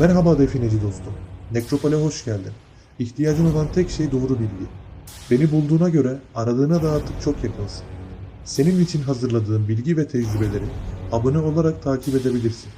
Merhaba defineci dostum. Nekropole hoş geldin. İhtiyacın olan tek şey doğru bilgi. Beni bulduğuna göre aradığına da artık çok yakınsın. Senin için hazırladığım bilgi ve tecrübeleri abone olarak takip edebilirsin.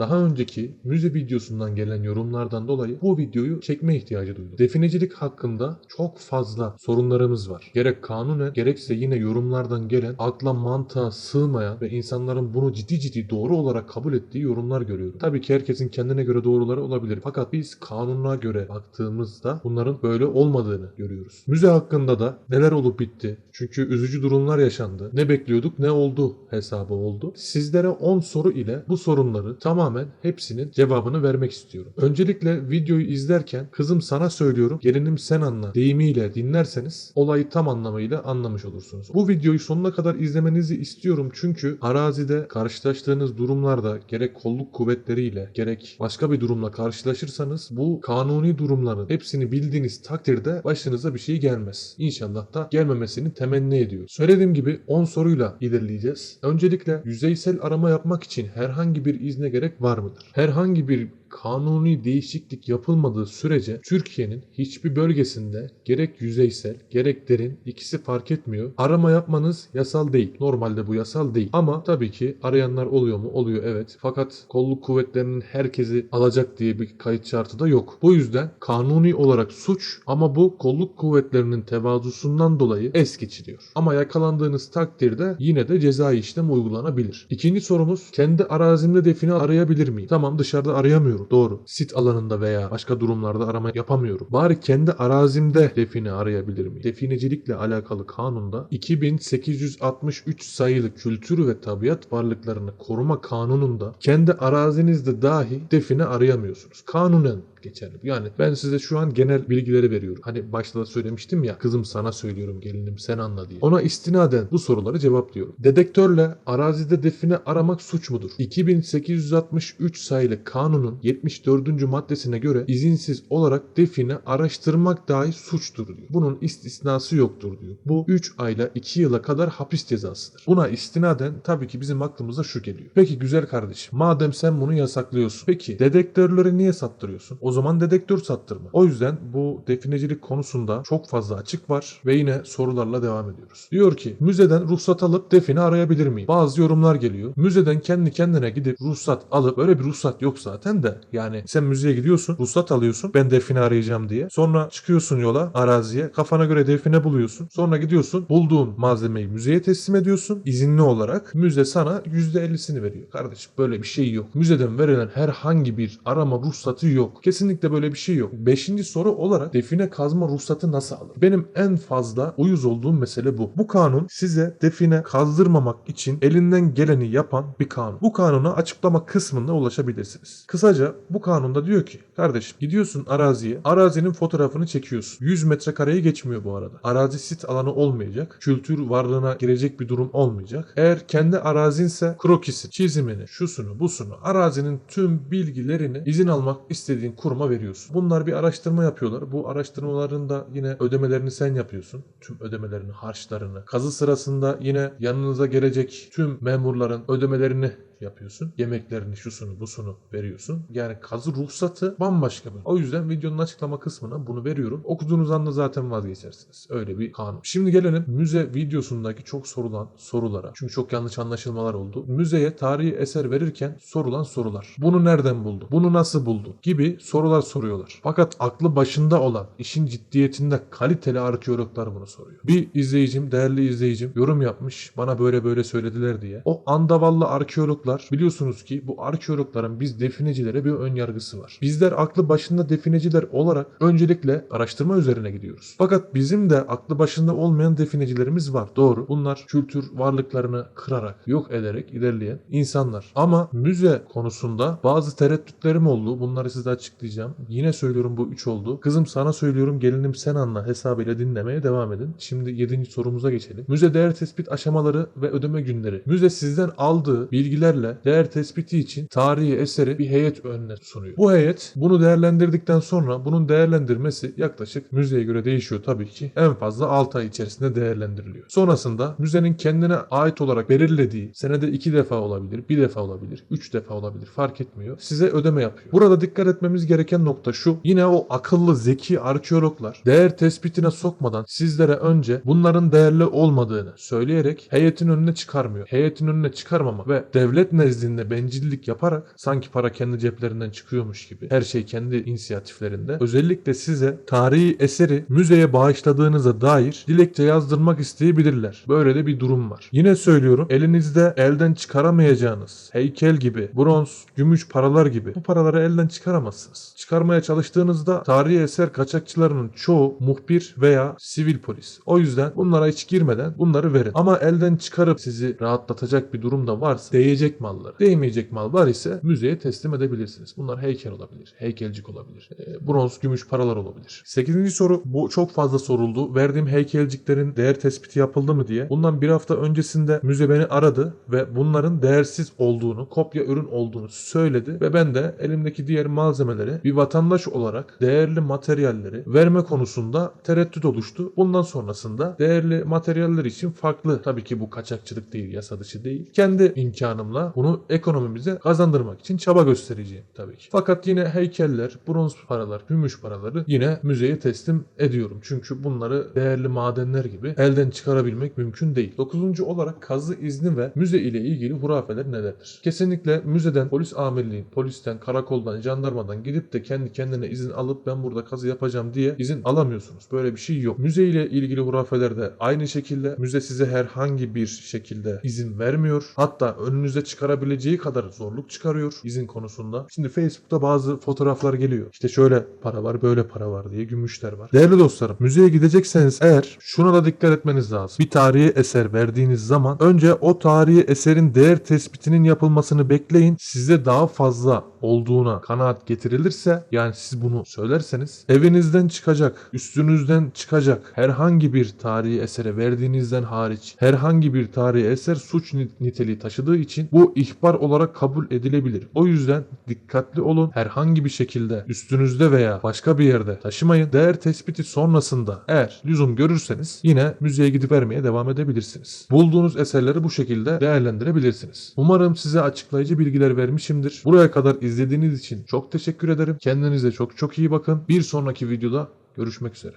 Daha önceki müze videosundan gelen yorumlardan dolayı bu videoyu çekme ihtiyacı duydum. Definecilik hakkında çok fazla sorunlarımız var. Gerek kanunen gerekse yine yorumlardan gelen akla mantığa sığmayan ve insanların bunu ciddi ciddi doğru olarak kabul ettiği yorumlar görüyorum. Tabii ki herkesin kendine göre doğruları olabilir. Fakat biz kanuna göre baktığımızda bunların böyle olmadığını görüyoruz. Müze hakkında da neler olup bitti? Çünkü üzücü durumlar yaşandı. Ne bekliyorduk ne oldu hesabı oldu. Sizlere 10 soru ile bu sorunları tamamen hepsinin cevabını vermek istiyorum. Öncelikle videoyu izlerken kızım sana söylüyorum gelinim sen anla deyimiyle dinlerseniz olayı tam anlamıyla anlamış olursunuz. Bu videoyu sonuna kadar izlemenizi istiyorum çünkü arazide karşılaştığınız durumlarda gerek kolluk kuvvetleriyle gerek başka bir durumla karşılaşırsanız bu kanuni durumların hepsini bildiğiniz takdirde başınıza bir şey gelmez. İnşallah da gelmemesini temenni ediyorum. Söylediğim gibi 10 soruyla ilerleyeceğiz. Öncelikle yüzeysel arama yapmak için herhangi bir izne gerek var mıdır? Herhangi bir kanuni değişiklik yapılmadığı sürece Türkiye'nin hiçbir bölgesinde gerek yüzeysel gerek derin ikisi fark etmiyor. Arama yapmanız yasal değil. Normalde bu yasal değil. Ama tabii ki arayanlar oluyor mu? Oluyor evet. Fakat kolluk kuvvetlerinin herkesi alacak diye bir kayıt şartı da yok. Bu yüzden kanuni olarak suç ama bu kolluk kuvvetlerinin tevazusundan dolayı es geçiliyor. Ama yakalandığınız takdirde yine de cezai işlem uygulanabilir. İkinci sorumuz kendi arazimde define arayabilir miyim? Tamam dışarıda arayamıyorum. Doğru. Sit alanında veya başka durumlarda arama yapamıyorum. Bari kendi arazimde define arayabilir miyim? Definecilikle alakalı kanunda 2863 sayılı kültür ve tabiat varlıklarını koruma kanununda kendi arazinizde dahi define arayamıyorsunuz. Kanunen geçerli. Yani ben size şu an genel bilgileri veriyorum. Hani başta da söylemiştim ya kızım sana söylüyorum gelinim sen anla diye. Ona istinaden bu soruları cevaplıyorum. Dedektörle arazide define aramak suç mudur? 2863 sayılı kanunun 74. maddesine göre izinsiz olarak define araştırmak dahi suçtur diyor. Bunun istisnası yoktur diyor. Bu 3 ayla 2 yıla kadar hapis cezasıdır. Buna istinaden tabii ki bizim aklımıza şu geliyor. Peki güzel kardeşim madem sen bunu yasaklıyorsun. Peki dedektörleri niye sattırıyorsun? O zaman dedektör sattırma. O yüzden bu definecilik konusunda çok fazla açık var ve yine sorularla devam ediyoruz. Diyor ki müzeden ruhsat alıp define arayabilir miyim? Bazı yorumlar geliyor. Müzeden kendi kendine gidip ruhsat alıp öyle bir ruhsat yok zaten de yani sen müzeye gidiyorsun ruhsat alıyorsun ben define arayacağım diye. Sonra çıkıyorsun yola araziye kafana göre define buluyorsun. Sonra gidiyorsun bulduğun malzemeyi müzeye teslim ediyorsun. izinli olarak müze sana %50'sini veriyor. Kardeşim böyle bir şey yok. Müzeden verilen herhangi bir arama ruhsatı yok. Kesinlikle böyle bir şey yok. Beşinci soru olarak define kazma ruhsatı nasıl alır? Benim en fazla uyuz olduğum mesele bu. Bu kanun size define kazdırmamak için elinden geleni yapan bir kanun. Bu kanuna açıklama kısmında ulaşabilirsiniz. Kısaca bu kanunda diyor ki kardeşim gidiyorsun araziye arazinin fotoğrafını çekiyorsun. 100 metrekareyi geçmiyor bu arada. Arazi sit alanı olmayacak. Kültür varlığına girecek bir durum olmayacak. Eğer kendi arazinse krokisi, çizimini, şusunu, busunu, arazinin tüm bilgilerini izin almak istediğin kuruma veriyorsun. Bunlar bir araştırma yapıyorlar. Bu araştırmaların da yine ödemelerini sen yapıyorsun. Tüm ödemelerini, harçlarını. Kazı sırasında yine yanınıza gelecek tüm memurların ödemelerini yapıyorsun. Yemeklerini, şusunu, busunu veriyorsun. Yani kazı ruhsatı bambaşka bir. O yüzden videonun açıklama kısmına bunu veriyorum. Okuduğunuz anda zaten vazgeçersiniz. Öyle bir kanun. Şimdi gelelim müze videosundaki çok sorulan sorulara. Çünkü çok yanlış anlaşılmalar oldu. Müzeye tarihi eser verirken sorulan sorular. Bunu nereden buldu? Bunu nasıl buldu? Gibi sorular soruyorlar. Fakat aklı başında olan, işin ciddiyetinde kaliteli arkeologlar bunu soruyor. Bir izleyicim, değerli izleyicim yorum yapmış. Bana böyle böyle söylediler diye. O andavallı arkeologlar biliyorsunuz ki bu arkeologların biz definecilere bir ön yargısı var. Bizler aklı başında defineciler olarak öncelikle araştırma üzerine gidiyoruz. Fakat bizim de aklı başında olmayan definecilerimiz var. Doğru. Bunlar kültür varlıklarını kırarak, yok ederek ilerleyen insanlar. Ama müze konusunda bazı tereddütlerim oldu. Bunları size açıklayacağım. Yine söylüyorum bu üç oldu. Kızım sana söylüyorum gelinim sen anla hesabıyla dinlemeye devam edin. Şimdi yedinci sorumuza geçelim. Müze değer tespit aşamaları ve ödeme günleri. Müze sizden aldığı bilgilerle değerle değer tespiti için tarihi eseri bir heyet önüne sunuyor. Bu heyet bunu değerlendirdikten sonra bunun değerlendirmesi yaklaşık müzeye göre değişiyor tabii ki. En fazla 6 ay içerisinde değerlendiriliyor. Sonrasında müzenin kendine ait olarak belirlediği senede 2 defa olabilir, 1 defa olabilir, 3 defa olabilir fark etmiyor. Size ödeme yapıyor. Burada dikkat etmemiz gereken nokta şu. Yine o akıllı zeki arkeologlar değer tespitine sokmadan sizlere önce bunların değerli olmadığını söyleyerek heyetin önüne çıkarmıyor. Heyetin önüne çıkarmama ve devlet nezdinde bencillik yaparak sanki para kendi ceplerinden çıkıyormuş gibi her şey kendi inisiyatiflerinde özellikle size tarihi eseri müzeye bağışladığınıza dair dilekçe yazdırmak isteyebilirler. Böyle de bir durum var. Yine söylüyorum elinizde elden çıkaramayacağınız heykel gibi, bronz, gümüş paralar gibi bu paraları elden çıkaramazsınız. Çıkarmaya çalıştığınızda tarihi eser kaçakçılarının çoğu muhbir veya sivil polis. O yüzden bunlara hiç girmeden bunları verin. Ama elden çıkarıp sizi rahatlatacak bir durum da varsa değecek malları. Değmeyecek mal var ise müzeye teslim edebilirsiniz. Bunlar heykel olabilir, heykelcik olabilir, e, bronz, gümüş paralar olabilir. 8. soru bu çok fazla soruldu. Verdiğim heykelciklerin değer tespiti yapıldı mı diye. Bundan bir hafta öncesinde müze beni aradı ve bunların değersiz olduğunu, kopya ürün olduğunu söyledi ve ben de elimdeki diğer malzemeleri bir vatandaş olarak değerli materyalleri verme konusunda tereddüt oluştu. Bundan sonrasında değerli materyaller için farklı tabii ki bu kaçakçılık değil, yasa dışı değil. Kendi imkanımla bunu ekonomimize kazandırmak için çaba göstereceğim tabii ki. Fakat yine heykeller, bronz paralar, gümüş paraları yine müzeye teslim ediyorum. Çünkü bunları değerli madenler gibi elden çıkarabilmek mümkün değil. Dokuzuncu olarak kazı izni ve müze ile ilgili hurafeler nelerdir? Kesinlikle müzeden, polis amirliğin, polisten, karakoldan, jandarmadan gidip de kendi kendine izin alıp ben burada kazı yapacağım diye izin alamıyorsunuz. Böyle bir şey yok. Müze ile ilgili hurafeler de aynı şekilde müze size herhangi bir şekilde izin vermiyor. Hatta önünüze çıkarabileceği kadar zorluk çıkarıyor izin konusunda. Şimdi Facebook'ta bazı fotoğraflar geliyor. İşte şöyle para var, böyle para var diye gümüşler var. Değerli dostlarım, müzeye gidecekseniz eğer şuna da dikkat etmeniz lazım. Bir tarihi eser verdiğiniz zaman önce o tarihi eserin değer tespitinin yapılmasını bekleyin. Size daha fazla olduğuna kanaat getirilirse yani siz bunu söylerseniz evinizden çıkacak, üstünüzden çıkacak herhangi bir tarihi esere verdiğinizden hariç herhangi bir tarihi eser suç ni- niteliği taşıdığı için bu ihbar olarak kabul edilebilir. O yüzden dikkatli olun. Herhangi bir şekilde üstünüzde veya başka bir yerde taşımayın. Değer tespiti sonrasında eğer lüzum görürseniz yine müzeye gidip vermeye devam edebilirsiniz. Bulduğunuz eserleri bu şekilde değerlendirebilirsiniz. Umarım size açıklayıcı bilgiler vermişimdir. Buraya kadar izlediğiniz için çok teşekkür ederim. Kendinize çok çok iyi bakın. Bir sonraki videoda görüşmek üzere.